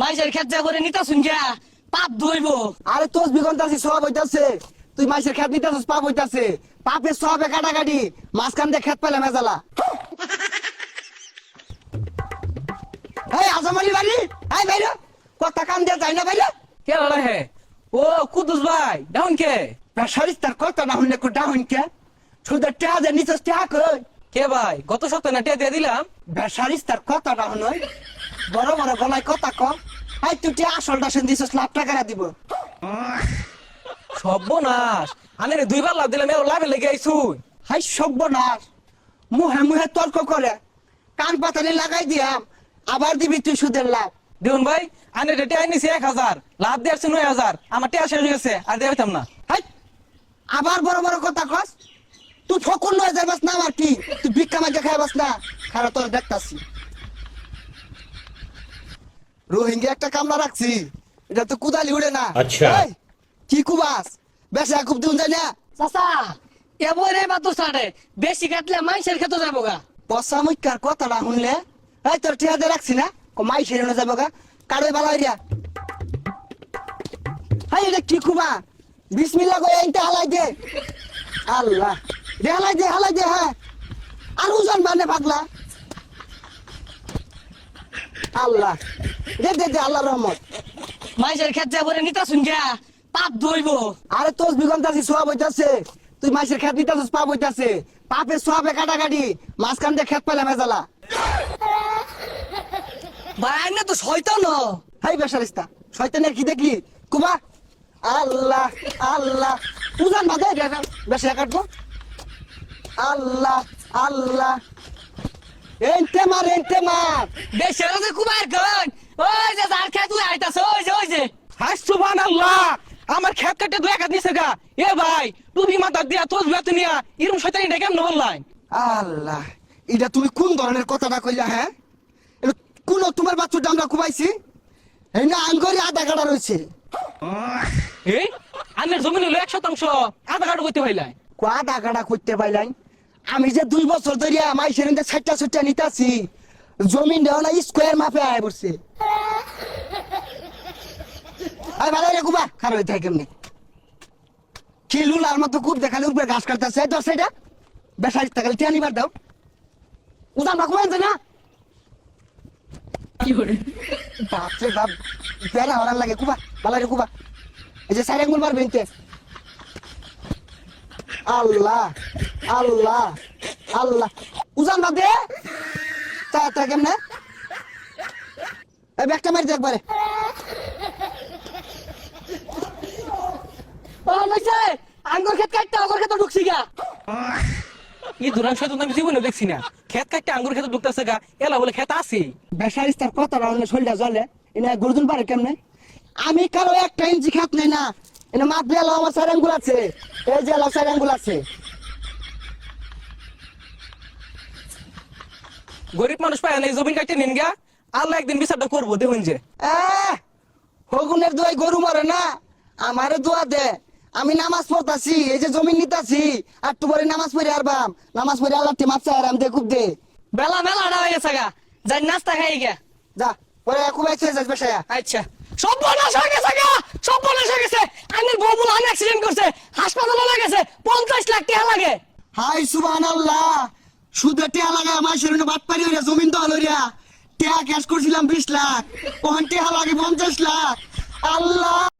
মাইসের খেত যা করে নিতা পাপ ধইব। আরে তোস বিগন্তাছি সব হইতাছে। তুই মাইসের খেত নিতেছিস পাপ হইতাছে। পাপের সবে কাটাকাটি মাঝখান দিয়ে খেত পেলে মেজালা এই আজামালি বাড়ি? এই বাইরে। কথা কান দিয়ে যাই না বাইরে? কে লড়া হে? ও কুদুস ভাই ডাউন কে? বেসারিস তার কথা না হইলে কো ডাউন কে? শুধু টেহা যে নিচে টেহা কই? কে ভাই গত সপ্তাহে না টিয়া দিয়ে দিলাম? বেসারিস তার কথা না বড় বড় গলায় কথা ক এই তুই দিছিস লাখ টাকা দিব? সর্বনাশ। আনে রে, দুইবার লাভ দিলাম এর লাভে লেগে আইছুন হাই সব্যনাশ মুহে মুহে তর্ক করে। কান পাতানি লাগাই দিয়াম, আবার দিবি তুই সুদের লাভ। দেখুন ভাই, আনে রে, টিয়া নিছি এক হাজার। লাভ দিয়ে আসছে নয় হাজার। আমার টিয়া শেষ গেছে, আর দিয়ে না। হাই, আবার বড় বড় কথা কস। তুই ফকুর নয় যাবাস না, আমার কি? তুই ভিক্ষা মাঝে খাইবাস না। খারাপ তোর দেখতাছি। রোহিঙ্গা একটা কামলা রাখছি। এটা তো কুদালি উড়ে না। আচ্ছা। কি কুবাস? বেশা খুব দিন যায় না? চাচা এবারে বাতো সাড়ে বেশি কাটলে মাইসের খেতে যাব গা। পচা মুখার কথাটা শুনলে? এই তোর ঠিয়াতে রাখছি না? ও মাই সেরে যাব গা। কারোই বালা হইয়া। হাই এটা কি কুবা? বিসমিল্লা কই এইটা হালাই দে। আল্লাহ। দে হালাই দে হালাই দে হ্যাঁ। আর উজন মানে পাগলা। আল্লাহ। দে দে দে আল্লাহ রহমত। মাইসের খেত যা করে নিতা শুন পাপ ধইব আরে তোর বিগন্তাছি সোয়াব হইতাছে। তুই মাছের খেত নিতাছিস পাপ হইতাছে। পাপের সোয়াবে কাটাকাটি মাঝখান দিয়ে খেত পেলে মেজালা ভাই না তো শয়তান হাই বেসারিস্তা শয়তানের কি দেখলি? কুবা আল্লাহ আল্লাহ। উজান বাদে বেসা কাটবো। আল্লাহ আল্লাহ। এনতে মার এনতে মার দেশের যে কুমার কন ওই যে যার খেত তুই আইতাছ ওই যে ওই যে। হাই সুবহান আল্লাহ আমার খেত কাটে দুই একাত নিছে গা। এ ভাই তুমি মাথা দিয়া তোর বেত নিয়া এরকম শয়তানি ডেকে কেমন বললাই আল্লাহ এটা তুমি কোন ধরনের কথাটা কইলা হ্যাঁ? কোন তোমার বাচ্চাটা আমরা কুবাইছি? এই না আঙ্গরি আধা কাটা রয়েছে এই আনের জমিন হলো এক শতাংশ আধা কাটো করতে পাইলাই আধা কাটা করতে পাইলাই আমি যে দুই বছর ধরে আমার সেরেন্দে ছাইটা ছুটটা নিতাছি জমিন দেওয়া না স্কোয়ার মাপে আয় পড়ছে। আয় ভালো রে কুবা খারাপ হয় কেমনি? কি লুলার মতো খুব দেখালে উপরে ঘাস কাটতেছে দশ সাইডা বেসারি থাকলে টিয়া নিবার দাও। বাকু আনছে না? বাপরে বাপ বেড়া হরার লাগে কুবা ভালো রে কুবা। এই যে সাইড আঙ্গুল মারবে ইনতে আল্লাহ আল্লাহ আল্লাহ। উজান বাদে তা তা কেমনে? এই ব্যাগটা মারি দে একবারে। ও আঙ্গুর খেত কাটতে আঙ্গুর খেতে ঢুকছি গা। এই দুরাং শয়তান আমি জীবনে দেখছি না। খেত কাটতে আঙ্গুর খেতে ঢুকতেছে গা। এলা বলে খেত আছে। বেসারিস্তার কথা রাখলে শরীরটা জলে এনে গুরুদুন পারে কেমনে? আমি কারও একটা ইঞ্চি খাত নেই না। এনে মাত দিয়ে আমার চার আঙ্গুল আছে। এই যে এলাও চার আঙ্গুল আছে। গরিব মানুষ পায় না এই জমিন কাটতে নিন গা। আল্লাহ একদিন বিচারটা করব দেখুন যে। হগুনের দোয়াই গরু মরে না আমারে দোয়া দে। আমি নামাজ পড়তাছি এই যে জমিন নিতাছি আর একটু পরে নামাজ পড়ে আরবাম নামাজ পড়ে আল্লাহ টিমাপ চাই আরাম দে খুব দে। বেলা মেলা আড়া হয়ে গেছে গা। যাই নাস্তা খাই গা যা পরে খুব একসাথে যাস বেসায়া আচ্ছা। সব বনাশ হয়ে গেছে গা সব বনাশ গেছে। করছে, হাসপাতালে লেগেছে পঞ্চাশ লাখ টাকা লাগে। হাই সুবান আল্লাহ সুদে টিয়া লাগে, আমার শরীরে বাদ পারি হইরা, জমিন হলরিয়া টিয়া ক্যাশ করছিলাম বিশ লাখ, ওখান লাগে পঞ্চাশ লাখ। আল্লাহ!